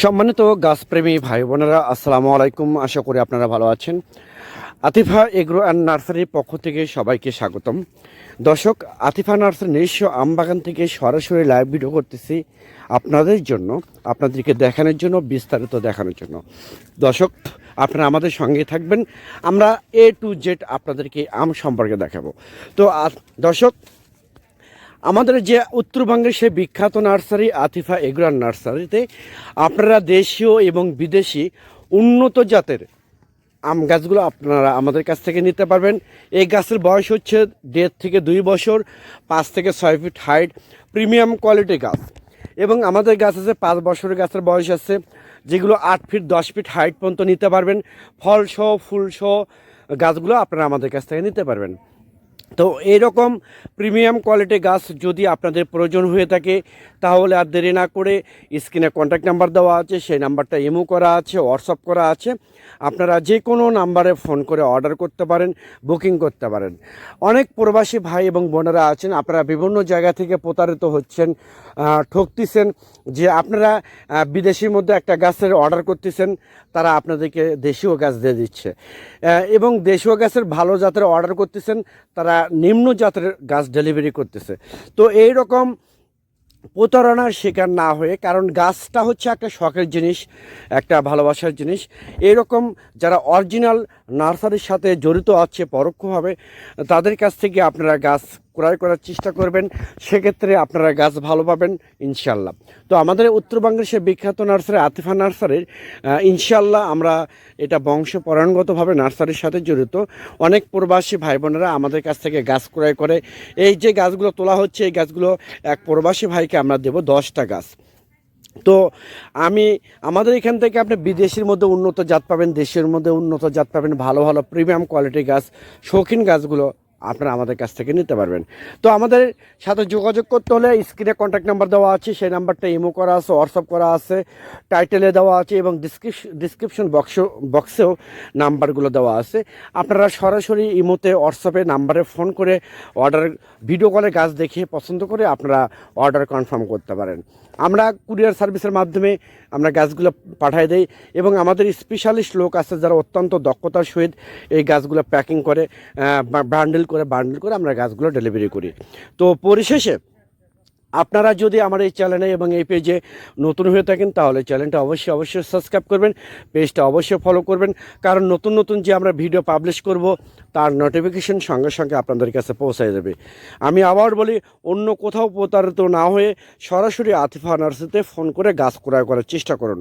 সম্মানিত গাছপ্রেমী ভাই বোনেরা আসসালামু আলাইকুম। আশা করি আপনারা ভালো আছেন। আতিফা এগ্রো অ্যান্ড নার্সারির পক্ষ থেকে সবাইকে স্বাগতম। দর্শক, আতিফা নার্সারি নিজস্ব আমবাগান থেকে সরাসরি লাইভ ভিডিও করতেছি আপনাদের জন্য, আপনাদেরকে দেখানোর জন্য, বিস্তারিত দেখানোর জন্য। দর্শক, আপনারা আমাদের সঙ্গে থাকবেন। আমরা এ টু জেড আপনাদেরকে আম সম্পর্কে দেখাবো। তো দর্শক আমাদের যে উত্তরবঙ্গের সে বিখ্যাত নার্সারি আতিফা এগ্রান নার্সারিতে আপনারা দেশীয় এবং বিদেশি উন্নত জাতের আম গাছগুলো আপনারা আমাদের কাছ থেকে নিতে পারবেন। এই গাছের বয়স হচ্ছে দেড় থেকে দুই বছর, পাঁচ থেকে ছয় ফিট হাইট, প্রিমিয়াম কোয়ালিটি গাছ। এবং আমাদের গাছ আছে পাঁচ বছরের গাছের বয়স আছে, যেগুলো আট ফিট, দশ ফিট হাইট পর্যন্ত নিতে পারবেন। ফল সহ, ফুল গাছগুলো আপনারা আমাদের কাছ থেকে নিতে পারবেন। তো এইরকম প্রিমিয়াম কোয়ালিটি গাছ যদি আপনাদের প্রয়োজন হয়ে থাকে, তাহলে আর দেরি না করে স্ক্রিনে কন্ট্যাক্ট নাম্বার দেওয়া আছে, সেই নাম্বারটা ইমো করা আছে হোয়াটসঅ্যাপ করা আছে। আপনারা যে কোনো নাম্বারে ফোন করে অর্ডার করতে পারেন বুকিং করতে পারেন। অনেক প্রবাসী ভাই এবং বোনেরা আছেন, আপনারা বিভিন্ন জায়গা থেকে প্রতারিত হচ্ছেন। ঠকতেছেন যে আপনারা বিদেশির মধ্যে একটা গাছের অর্ডার করতেছেন, তারা আপনাদেরকে দেশীয় গাছ দিয়ে দিচ্ছে। এবং দেশীয় গাছের ভালো জাতের অর্ডার করতেছেন, তারা নিম্ন জাতের গাছ ডেলিভারি করতেছে। তো এই রকম প্রতারণার শিকার না হয়ে, কারণ গাছটা হচ্ছে একটা শখের জিনিস, একটা ভালোবাসার জিনিস। এরকম যারা অরিজিনাল নার্সারির সাথে জড়িত আছে পরোক্ষভাবে, তাদের কাছ থেকে আপনারা গাছ ক্রয় করার চেষ্টা করবেন, সেক্ষেত্রে আপনারা গাছ ভালো পাবেন, ইনশাল্লাহ। তো আমাদের উত্তরবঙ্গের সে বিখ্যাত নার্সারি আতিফা নার্সারির ইনশাল্লাহ আমরা এটা বংশ পরায়ণগতভাবে নার্সারির সাথে জড়িত। অনেক প্রবাসী ভাই বোনেরা আমাদের কাছ থেকে গাছ ক্রয় করে। এই যে গাছগুলো তোলা হচ্ছে, এই গাছগুলো এক প্রবাসী ভাইকে আমরা দেবো দশটা গাছ। তো আমি, আমাদের এখান থেকে আপনি বিদেশের মধ্যে উন্নত জাত পাবেন, দেশের মধ্যে উন্নত জাত পাবেন, ভালো ভালো প্রিমিয়াম কোয়ালিটির গাছ, শৌখিন গাছগুলো আপনারা আমাদের কাছ থেকে নিতে পারবেন। তো আমাদের সাথে যোগাযোগ করতে হলে স্ক্রিনে কন্ট্যাক্ট নাম্বার দেওয়া আছে, সেই নাম্বারটা ইমো করা আছে হোয়াটসঅ্যাপ করা আছে টাইটেলে দেওয়া আছে এবং ডিসক্রিপশন ডিসক্রিপশন বক্স বক্সেও নাম্বারগুলো দেওয়া আছে। আপনারা সরাসরি ইমোতে হোয়াটসঅ্যাপে নাম্বারে ফোন করে অর্ডার ভিডিও কলে গাছ দেখে পছন্দ করে আপনারা অর্ডার কনফার্ম করতে পারেন। আমরা কুরিয়ার সার্ভিসের মাধ্যমে আমরা গাছগুলো পাঠিয়ে দেই এবং আমাদের স্পেশালিস্ট লোক আছে যারা অত্যন্ত দক্ষতার সহিত এই গাছগুলো প্যাকিং করে বান্ডেল করে বান্ডেল করে আমরা গাছগুলো ডেলিভারি করি। তো পরিশেষে, আপনারা যদি আমার এই চ্যানেলে এবং এই পেজে নতুন হয়ে থাকেন, তাহলে চ্যানেলটা অবশ্যই অবশ্যই সাবস্ক্রাইব করবেন পেজটা অবশ্যই ফলো করবেন। কারণ নতুন নতুন যে আমরা ভিডিও পাবলিশ করব, তার নোটিফিকেশন সঙ্গে সঙ্গে আপনাদের কাছে পৌঁছায় যাবে। আমি আবার বলি, অন্য কোথাও প্রতারিত না হয়ে সরাসরি আতিফা নার্সিতে ফোন করে গাছ ক্রয় করার চেষ্টা করুন।